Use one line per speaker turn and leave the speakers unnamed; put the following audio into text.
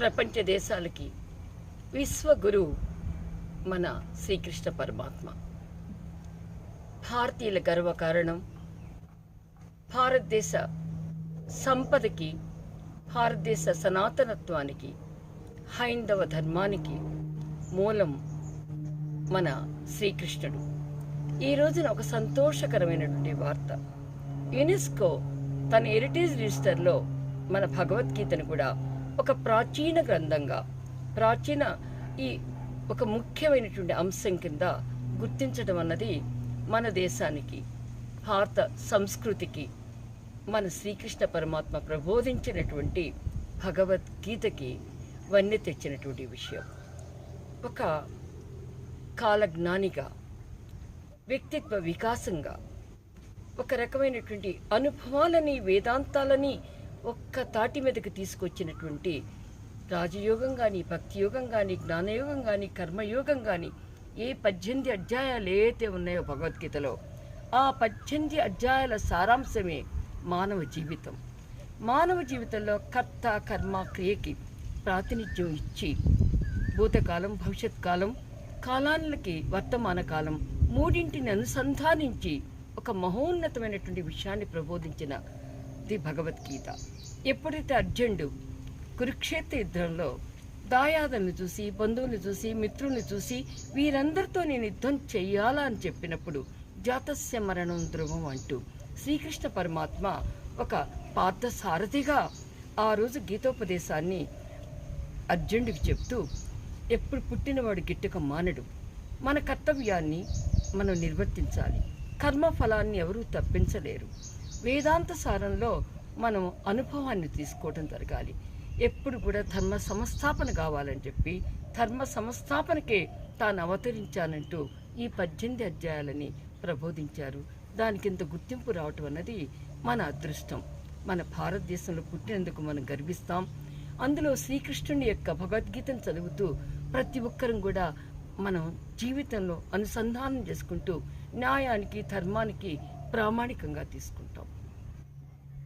ప్రపంచ దేశాలకి విశ్వగురు మన శ్రీకృష్ణ పరమాత్మ. భారతీయుల గర్వకారణం భారతదేశ సంపదకి భారతదేశ సనాతనత్వానికి హైందవ ధర్మానికి మూలం మన శ్రీకృష్ణుడు. ఈ రోజున ఒక సంతోషకరమైనటువంటి వార్త. యునెస్కో తన హెరిటేజ్ రిజిస్టర్లో మన భగవద్గీతను కూడా ఒక ప్రాచీన గ్రంథంగా ప్రాచీన ఈ ఒక ముఖ్యమైనటువంటి అంశం కింద గుర్తించడం అన్నది మన దేశానికి భారత సంస్కృతికి మన శ్రీకృష్ణ పరమాత్మ ప్రబోధించినటువంటి భగవద్గీతకి వన్నె తెచ్చినటువంటి విషయం. ఒక కాలజ్ఞానిగా వ్యక్తిత్వ వికాసంగా ఒక రకమైనటువంటి అనుభవాలని వేదాంతాలని ఒక్క తాటి మీదకి తీసుకొచ్చినటువంటి రాజయోగం కానీ భక్తి యోగం కానీ జ్ఞానయోగం కానీ కర్మయోగం కానీ ఏ పద్దెనిమిది అధ్యాయాలు ఏవైతే ఉన్నాయో భగవద్గీతలో ఆ పద్దెనిమిది అధ్యాయాల సారాంశమే మానవ జీవితం. మానవ జీవితంలో కర్త కర్మ క్రియకి ప్రాతినిధ్యం ఇచ్చి భూతకాలం భవిష్యత్ కాలం కాలాలకి వర్తమాన కాలం మూడింటిని అనుసంధానించి ఒక మహోన్నతమైనటువంటి విషయాన్ని ప్రబోధించిన ది భగవద్గీత. ఎప్పుడైతే అర్జునుడు కురుక్షేత్ర యుద్ధంలో దాయాదులను చూసి బంధువుని చూసి మిత్రుల్ని చూసి వీరందరితో నేను యుద్ధం చెయ్యాలా అని చెప్పినప్పుడు జాతస్య మరణం ధ్రువం అంటూ శ్రీకృష్ణ పరమాత్మ ఒక పార్థసారథిగా ఆ రోజు గీతోపదేశాన్ని అర్జునుడికి చెప్తూ ఎప్పుడు పుట్టినవాడు గిట్టుక మానడు. మన కర్తవ్యాన్ని మనం నిర్వర్తించాలి. కర్మ ఫలాన్ని ఎవరూ తప్పించలేరు. వేదాంత సారంలో మనం అనుభవాన్ని తీసుకోవడం జరగాలి. ఎప్పుడు కూడా ధర్మ సంస్థాపన కావాలని చెప్పి ధర్మ సంస్థాపనకే తాను అవతరించానంటూ ఈ పద్దెనిమిది అధ్యాయాలని ప్రబోధించారు. దానికి ఇంత గుర్తింపు రావటం అన్నది మన అదృష్టం. మన భారతదేశంలో పుట్టినందుకు మనం గర్విస్తాం. అందులో శ్రీకృష్ణుని యొక్క భగవద్గీతను చదువుతూ ప్రతి ఒక్కరం కూడా మనం జీవితంలో అనుసంధానం చేసుకుంటూ న్యాయానికి ధర్మానికి ప్రామాణికంగా తీసుకుంటాం.